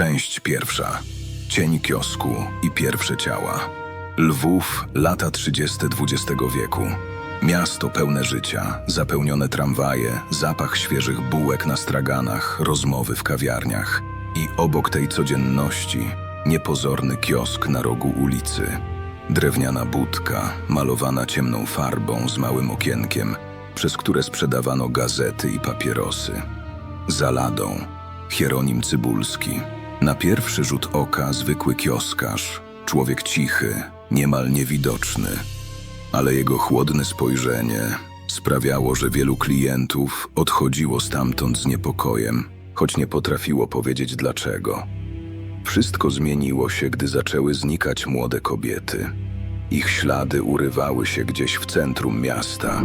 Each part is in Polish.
Część pierwsza. Cień kiosku i pierwsze ciała. Lwów, lata 30. XX wieku. Miasto pełne życia, zapełnione tramwaje, zapach świeżych bułek na straganach, rozmowy w kawiarniach. I obok tej codzienności niepozorny kiosk na rogu ulicy. Drewniana budka, malowana ciemną farbą z małym okienkiem, przez które sprzedawano gazety i papierosy. Za ladą Hieronim Cybulski. Na pierwszy rzut oka zwykły kioskarz, człowiek cichy, niemal niewidoczny, ale jego chłodne spojrzenie sprawiało, że wielu klientów odchodziło stamtąd z niepokojem, choć nie potrafiło powiedzieć dlaczego. Wszystko zmieniło się, gdy zaczęły znikać młode kobiety. Ich ślady urywały się gdzieś w centrum miasta.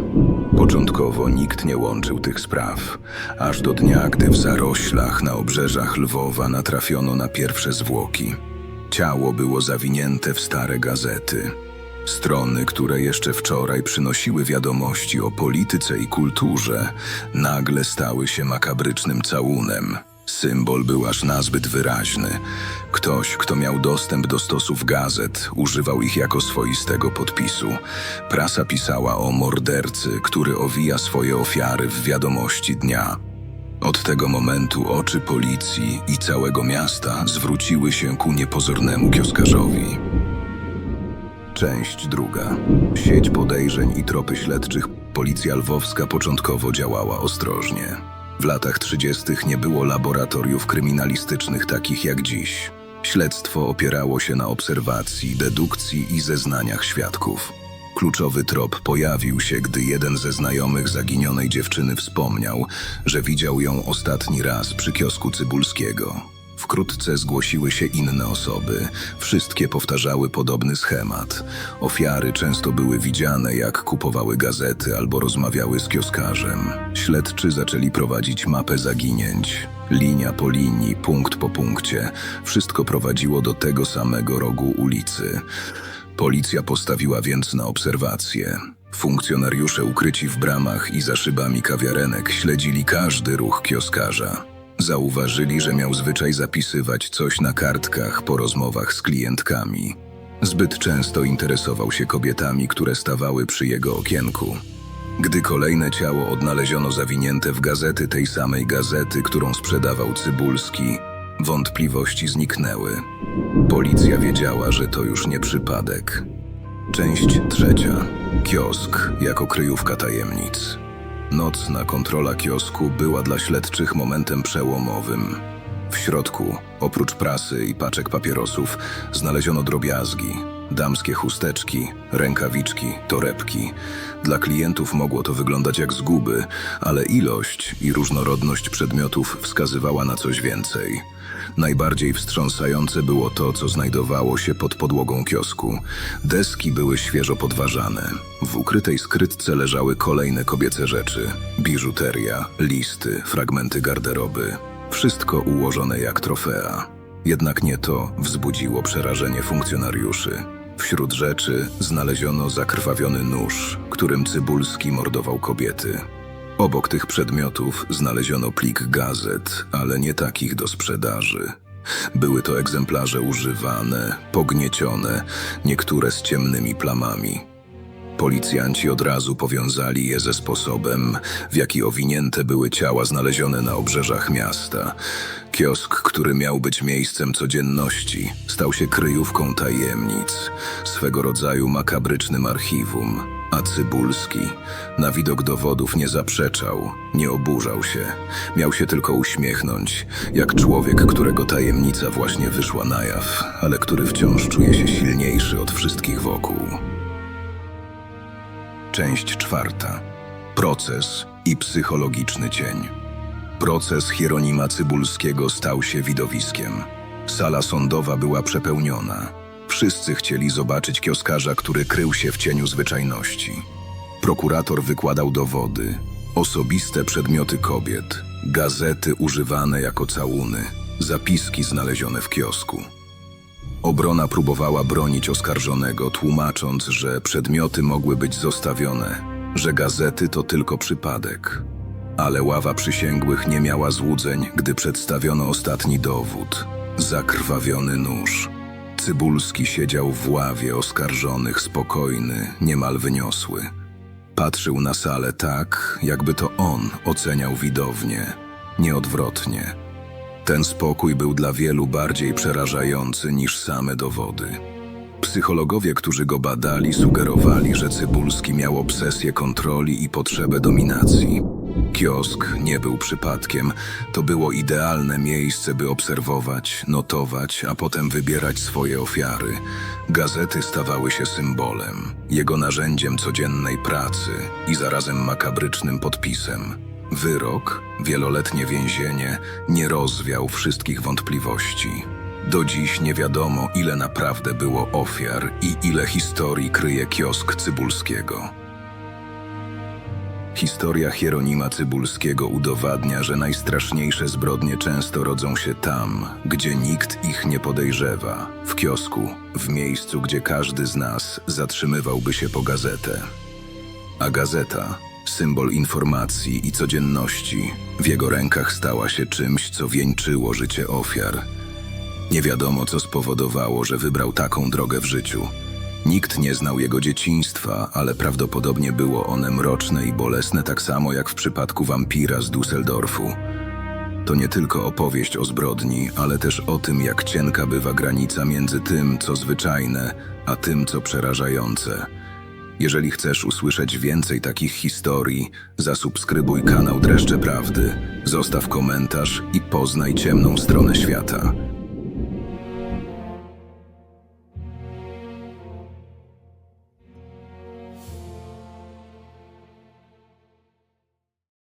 Początkowo nikt nie łączył tych spraw, aż do dnia, gdy w zaroślach na obrzeżach Lwowa natrafiono na pierwsze zwłoki. Ciało było zawinięte w stare gazety. Strony, które jeszcze wczoraj przynosiły wiadomości o polityce i kulturze, nagle stały się makabrycznym całunem. Symbol był aż nazbyt wyraźny. Ktoś, kto miał dostęp do stosów gazet, używał ich jako swoistego podpisu. Prasa pisała o mordercy, który owija swoje ofiary w wiadomości dnia. Od tego momentu oczy policji i całego miasta zwróciły się ku niepozornemu kioskarzowi. Część druga. Sieć podejrzeń i tropy śledczych policja lwowska początkowo działała ostrożnie. W latach 30. nie było laboratoriów kryminalistycznych takich jak dziś. Śledztwo opierało się na obserwacji, dedukcji i zeznaniach świadków. Kluczowy trop pojawił się, gdy jeden ze znajomych zaginionej dziewczyny wspomniał, że widział ją ostatni raz przy kiosku Cybulskiego. Wkrótce zgłosiły się inne osoby. Wszystkie powtarzały podobny schemat. Ofiary często były widziane, jak kupowały gazety albo rozmawiały z kioskarzem. Śledczy zaczęli prowadzić mapę zaginięć. Linia po linii, punkt po punkcie. Wszystko prowadziło do tego samego rogu ulicy. Policja postawiła więc na obserwację. Funkcjonariusze ukryci w bramach i za szybami kawiarenek śledzili każdy ruch kioskarza. Zauważyli, że miał zwyczaj zapisywać coś na kartkach po rozmowach z klientkami. Zbyt często interesował się kobietami, które stawały przy jego okienku. Gdy kolejne ciało odnaleziono zawinięte w gazety tej samej gazety, którą sprzedawał Cybulski, wątpliwości zniknęły. Policja wiedziała, że to już nie przypadek. Część trzecia. Kiosk jako kryjówka tajemnic. Nocna kontrola kiosku była dla śledczych momentem przełomowym. W środku, oprócz prasy i paczek papierosów, znaleziono drobiazgi, damskie chusteczki, rękawiczki, torebki. Dla klientów mogło to wyglądać jak zguby, ale ilość i różnorodność przedmiotów wskazywała na coś więcej. Najbardziej wstrząsające było to, co znajdowało się pod podłogą kiosku. Deski były świeżo podważane. W ukrytej skrytce leżały kolejne kobiece rzeczy: biżuteria, listy, fragmenty garderoby. Wszystko ułożone jak trofea. Jednak nie to wzbudziło przerażenie funkcjonariuszy. Wśród rzeczy znaleziono zakrwawiony nóż, którym Cybulski mordował kobiety. Obok tych przedmiotów znaleziono plik gazet, ale nie takich do sprzedaży. Były to egzemplarze używane, pogniecione, niektóre z ciemnymi plamami. Policjanci od razu powiązali je ze sposobem, w jaki owinięte były ciała znalezione na obrzeżach miasta. Kiosk, który miał być miejscem codzienności, stał się kryjówką tajemnic, swego rodzaju makabrycznym archiwum. A Cybulski na widok dowodów nie zaprzeczał, nie oburzał się. Miał się tylko uśmiechnąć, jak człowiek, którego tajemnica właśnie wyszła na jaw, ale który wciąż czuje się silniejszy od wszystkich wokół. Część czwarta. Proces i psychologiczny cień. Proces Hieronima Cybulskiego stał się widowiskiem. Sala sądowa była przepełniona. Wszyscy chcieli zobaczyć kioskarza, który krył się w cieniu zwyczajności. Prokurator wykładał dowody, osobiste przedmioty kobiet, gazety używane jako całuny, zapiski znalezione w kiosku. Obrona próbowała bronić oskarżonego, tłumacząc, że przedmioty mogły być zostawione, że gazety to tylko przypadek. Ale ława przysięgłych nie miała złudzeń, gdy przedstawiono ostatni dowód zakrwawiony nóż. Cybulski siedział w ławie oskarżonych, spokojny, niemal wyniosły. Patrzył na salę tak, jakby to on oceniał widownię, nieodwrotnie. Ten spokój był dla wielu bardziej przerażający niż same dowody. Psychologowie, którzy go badali, sugerowali, że Cybulski miał obsesję kontroli i potrzebę dominacji. Kiosk nie był przypadkiem, to było idealne miejsce, by obserwować, notować, a potem wybierać swoje ofiary. Gazety stawały się symbolem, jego narzędziem codziennej pracy i zarazem makabrycznym podpisem. Wyrok, wieloletnie więzienie, nie rozwiał wszystkich wątpliwości. Do dziś nie wiadomo, ile naprawdę było ofiar i ile historii kryje kiosk Cybulskiego. Historia Hieronima Cybulskiego udowadnia, że najstraszniejsze zbrodnie często rodzą się tam, gdzie nikt ich nie podejrzewa w kiosku, w miejscu, gdzie każdy z nas zatrzymywałby się po gazetę. A gazeta, symbol informacji i codzienności, w jego rękach stała się czymś, co wieńczyło życie ofiar. Nie wiadomo, co spowodowało, że wybrał taką drogę w życiu. Nikt nie znał jego dzieciństwa, ale prawdopodobnie było one mroczne i bolesne, tak samo jak w przypadku wampira z Düsseldorfu. To nie tylko opowieść o zbrodni, ale też o tym, jak cienka bywa granica między tym, co zwyczajne, a tym, co przerażające. Jeżeli chcesz usłyszeć więcej takich historii, zasubskrybuj kanał Dreszcze Prawdy, zostaw komentarz i poznaj ciemną stronę świata.